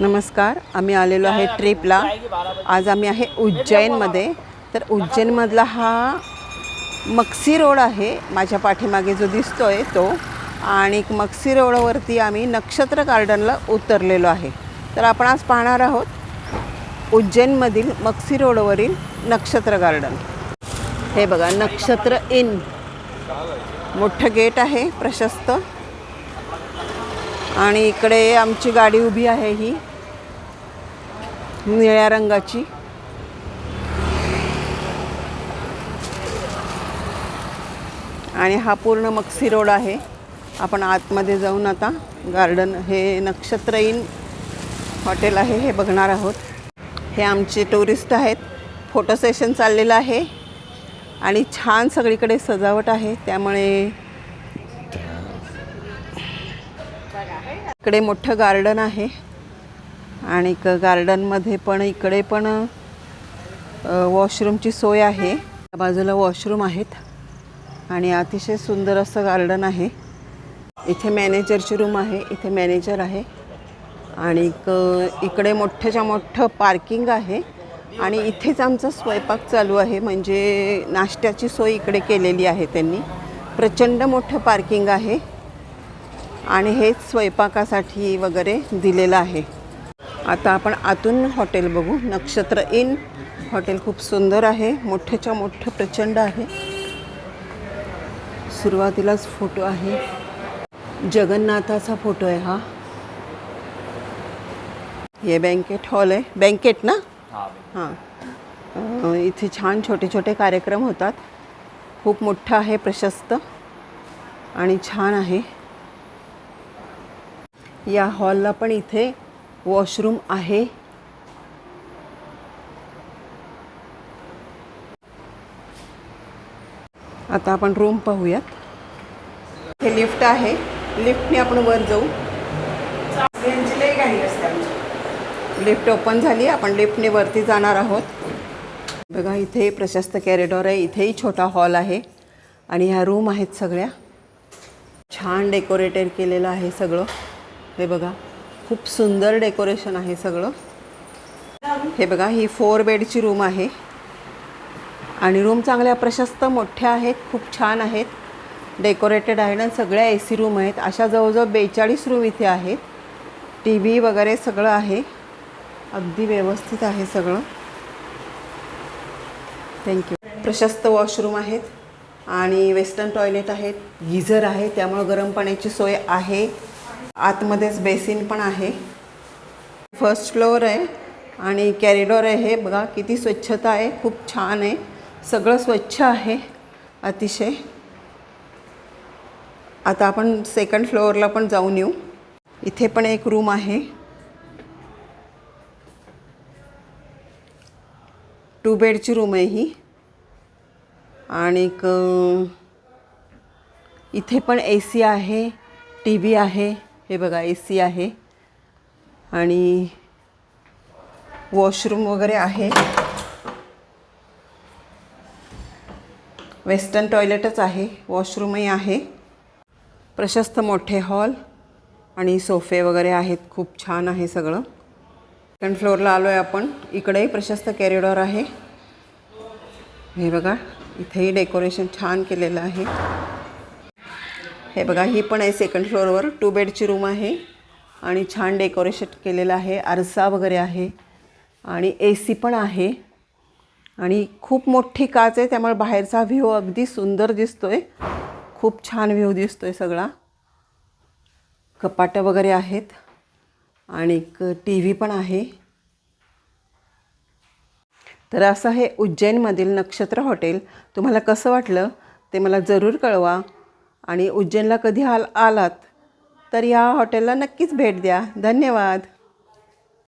नमस्कार आम्ही आलेलो आहे ट्रिपला. आज आम्ही आहे उज्जैनमध्ये. तर उज्जैनमधला हा मक्सी रोड आहे. माझ्या पाठीमागे जो दिसतो आहे तो. आणि मक्सी रोडवरती आम्ही नक्षत्र गार्डनला उतरलेलो आहे. तर आपण आज पाहणार आहोत उज्जैनमधील मक्सी रोडवरील नक्षत्र गार्डन. हे बघा नक्षत्र इन. मोठं गेट आहे प्रशस्त. आणि इकडे आमची गाडी उभी आहे ही. निळ्या रंगाची. आणि हा पूर्ण मक्सी रोड आहे. आपण आतमध्ये जाऊन आता गार्डन हे नक्षत्र इन हॉटेल आहे हे बघणार आहोत. हे आमचे टुरिस्ट आहेत. फोटो सेशन चाललेलं आहे. आणि छान सगळीकडे सजावट आहे. त्यामुळे इकडे मोठं गार्डन आहे. आणि गार्डनमध्ये पण इकडे पण वॉशरूमची सोय आहे. त्या बाजूला वॉशरूम आहेत. आणि अतिशय सुंदर असं गार्डन आहे. इथे मॅनेजरची रूम आहे. इथे मॅनेजर आहे. आणि इकडे मोठ्याच्या मोठं पार्किंग आहे. आणि इथेच आमचा स्वयंपाक चालू आहे. म्हणजे नाश्त्याची सोय इकडे केलेली आहे त्यांनी. प्रचंड मोठं पार्किंग आहे. आणि हेच स्वयंपाकासाठी वगैरे दिलेलं आहे. आता आपण आतून हॉटेल बघू. नक्षत्र इन हॉटेल खूप सुंदर आहे. मोठ्याच्या मोठं प्रचंड आहे. सुरुवातीलाच फोटो आहे. जगन्नाथाचा फोटो आहे हा. हे बँकेट हॉल आहे. बँकेट ना? हां इथे छान छोटे छोटे कार्यक्रम होतात. खूप मोठं आहे प्रशस्त. आणि छान आहे. या हॉलला पण इथे वॉशरूम आहे. आता आपण रूम पाहूयात. हे लिफ्ट आहे. लिफ्टने आपण वर जाऊ. लिफ्ट ओपन झाली. आपण लिफ्टने वरती जाणार आहोत. बघा इथे प्रशस्त कॅरिडॉर आहे. इथेही छोटा हॉल आहे. आणि ह्या रूम आहेत सगळ्या. छान डेकोरेटेड केलेलं आहे सगळं. हे बघा खूप सुंदर डेकोरेशन आहे सगळं. हे बघा ही फोर बेडची रूम आहे. आणि रूम चांगल्या प्रशस्त मोठ्या आहेत खूप छान आहेत. डेकोरेटेड आहे आणि सगळ्या ए सी रूम आहेत. अशा जवळजवळ बेचाळीस रूम इथे आहेत. टी व्ही वगैरे सगळं आहे. अगदी व्यवस्थित आहे सगळं. थँक्यू प्रशस्त वॉशरूम आहेत. आणि वेस्टर्न टॉयलेट आहेत. गिझर आहे. त्यामुळं गरम पाण्याची सोय आहे. आतमध्येच बेसिन पण आहे. फर्स्ट फ्लोअर आहे आणि कॅरिडॉर आहे. हे बघा किती स्वच्छता आहे. खूप छान आहे. सगळं स्वच्छ आहे अतिशय. आता आपण सेकंड फ्लोअरला पण जाऊन येऊ. इथे पण एक रूम आहे. टू बेडची रूम आहे ही. आणि इथे पण ए सी आहे टी व्ही आहे. हे बघा ए सी आहे. आणि वॉशरूम वगैरे आहे. वेस्टर्न टॉयलेटच आहे. वॉशरूमही आहे. प्रशस्त मोठे हॉल आणि सोफे वगैरे आहेत. खूप छान आहे सगळं. सेकंड फ्लोअरला आलो आहे आपण. इकडेही प्रशस्त कॅरिडॉर आहे. हे बघा इथेही डेकोरेशन छान केलेलं आहे. हे बघा ही पण आहे सेकंड फ्लोअरवर टू बेडची रूम आहे. आणि छान डेकोरेशन केलेलं आहे. आरसा वगैरे आहे. आणि ए सी पण आहे. आणि खूप मोठी काच आहे. त्यामुळे बाहेरचा व्ह्यू अगदी सुंदर दिसतो आहे खूप छान व्ह्यू दिसतो आहे सगळा. कपाटं वगैरे आहेत. आणि टी व्ही पण आहे. तर असं हे उज्जैनमधील नक्षत्र हॉटेल. तुम्हाला कसं वाटलं ते मला जरूर कळवा. आणि उज्जैनला कधी आल आलात तर या हॉटेलला नक्कीच भेट द्या. धन्यवाद.